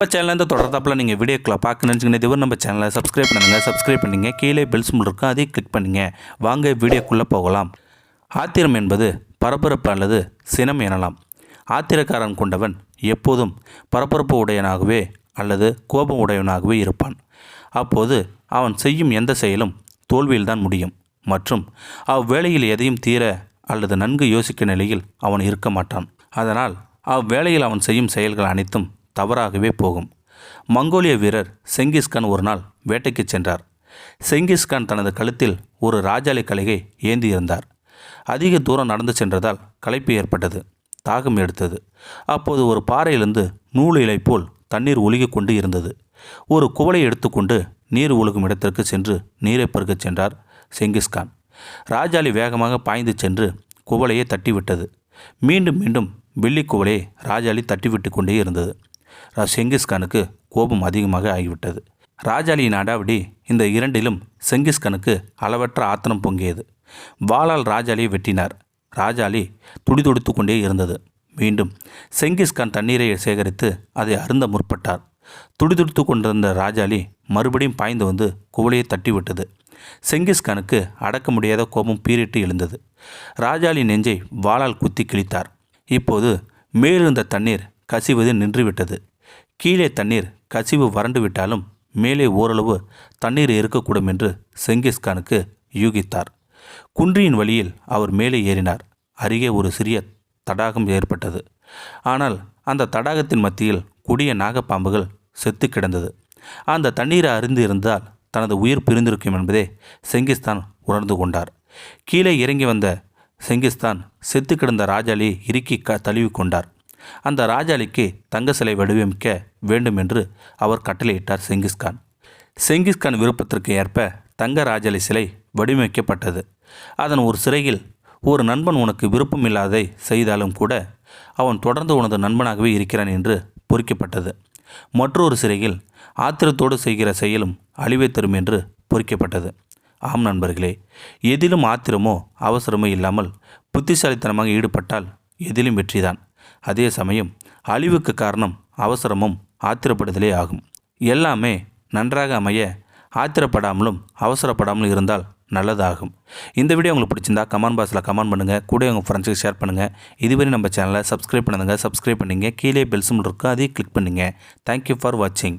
நம்ம சேனலேருந்து தொடர்ந்தாப்பில் நீங்கள் வீடியோக்களை பார்க்க நினச்சிங்கன்னா இதுவரை நம்ம சேனலை சப்ஸ்கிரைப் பண்ணுங்கள் சப்ஸ்கிரைப் பண்ணிங்க. கீழே பெல்ஸ் சிம்பிள் இருக்கும் அதையும் கிளிக் பண்ணுங்கள் வாங்க வீடியோக்குள்ளே போகலாம். ஆத்திரம் என்பது பரபரப்பு அல்லது சினம் எனலாம். ஆத்திரக்காரன் கொண்டவன் எப்போதும் பரபரப்பு உடையனாகவே அல்லது கோபம் உடையவனாகவே இருப்பான். அப்போது அவன் செய்யும் எந்த செயலும் தோல்வியில்தான் முடியும். மற்றும் அவ்வேளையில் எதையும் தீர அல்லது நன்கு யோசிக்கும் நிலையில் அவன் இருக்க மாட்டான். அதனால் அவ்வேளையில் அவன் செய்யும் செயல்கள் அனைத்தும் தவறாகவே போகும். மங்கோலிய வீரர் செங்கிஸ்கான் ஒரு நாள் வேட்டைக்கு சென்றார். செங்கிஸ்கான் தனது கழுத்தில் ஒரு ராஜாளி கலையை ஏந்தியிருந்தார். அதிக தூரம் நடந்து சென்றதால் களைப்பு ஏற்பட்டது தாகம் எடுத்தது. அப்போது ஒரு பாறையிலிருந்து நூல் இலை போல் தண்ணீர் ஒழுகி கொண்டு இருந்தது. ஒரு குவளை எடுத்துக்கொண்டு நீர் ஒழுகும் இடத்திற்கு சென்று நீரை பருகச் சென்றார் செங்கிஸ்கான் ராஜாளி வேகமாக பாய்ந்து சென்று குவளையை தட்டிவிட்டது. மீண்டும் மீண்டும் வெள்ளி குவளையை ராஜாளி தட்டிவிட்டு கொண்டே இருந்தது. செங்கிஸ்கானுக்கு கோபம் அதிகமாக ஆகிவிட்டது. ராஜாளியின் அடாவடி இந்த இரண்டிலும் செங்கிஸ்கானுக்கு அளவற்ற ஆத்திரம் பொங்கியது. வாளால் ராஜாலியை வெட்டினார். ராஜாளி துடிதுடித்து கொண்டே இருந்தது. மீண்டும் செங்கிஸ்கான் தண்ணீரை சேகரித்து அதை அருந்த முற்பட்டார். துடிதுடித்து கொண்டிருந்த ராஜாளி மறுபடியும் பாய்ந்து வந்து குவளையை தட்டிவிட்டது. செங்கிஸ்கானுக்கு அடக்க முடியாத கோபம் பீரிட்டு எழுந்தது. ராஜாலி நெஞ்சை வாளால் குத்தி கிழித்தார். இப்போது மேலிருந்த தண்ணீர் கசிவது நின்றுவிட்டது. கீழே தண்ணீர் கசிவு வறண்டு விட்டாலும் மேலே ஓரளவு தண்ணீர் இருக்கக்கூடும் என்று செங்கிஸ்கானுக்கு யூகித்தார். குன்றியின் வழியில் அவர் மேலே ஏறினார். அருகே ஒரு சிறிய தடாகம் ஏற்பட்டது. ஆனால் அந்த தடாகத்தின் மத்தியில் கொடிய நாகப்பாம்புகள் செத்து கிடந்தது. அந்த தண்ணீரை அறிந்து இருந்தால் தனது உயிர் பிரிந்திருக்கும் என்பதே செங்கிஸ்தான் உணர்ந்து கொண்டார். கீழே இறங்கி வந்த செங்கிஸ்தான் செத்து கிடந்த ராஜாலியை இறுக்கி க தழுவி கொண்டார். அந்த ராஜாளிக்கு தங்க சிலை வடிவமைக்க வேண்டும் என்று அவர் கட்டளையிட்டார் செங்கிஸ்கான் செங்கிஸ்கான் விருப்பத்திற்கு ஏற்ப தங்க ராஜாளி சிலை வடிவமைக்கப்பட்டது. அதன் ஒரு சிறையில் ஒரு நண்பன் உனக்கு விருப்பமில்லாதை செய்தாலும் கூட அவன் தொடர்ந்து உனது நண்பனாகவே இருக்கிறான் என்று பொறிக்கப்பட்டது. மற்றொரு சிறையில் ஆத்திரத்தோடு செய்கிற செயலும் அழிவை தரும் என்று பொறிக்கப்பட்டது. ஆம் நண்பர்களே எதிலும் ஆத்திரமோ அவசரமோ இல்லாமல் புத்திசாலித்தனமாக ஈடுபட்டால் எதிலும் வெற்றிதான். அதே சமயம் அழிவுக்கு காரணம் அவசரமும் ஆத்திரப்படுதலே ஆகும். எல்லாமே நன்றாக அமைய ஆத்திரப்படாமலும் அவசரப்படாமலும் இருந்தால் நல்லதாகும். இந்த வீடியோ உங்களுக்கு பிடிச்சிருந்தா கமெண்ட் பாக்ஸில் கமெண்ட் பண்ணுங்கள் கூட உங்கள் ஃப்ரெண்ட்ஸுக்கு ஷேர் பண்ணுங்கள் இதுவரை நம்ம சேனலை சப்ஸ்கிரைப் பண்ணுங்கள் சப்ஸ்கிரைப் பண்ணிங்க. கீழே பெல்ஸும் இருக்கும் அதையும் கிளிக் பண்ணுங்கள் தேங்க்யூ ஃபார் வாட்சிங்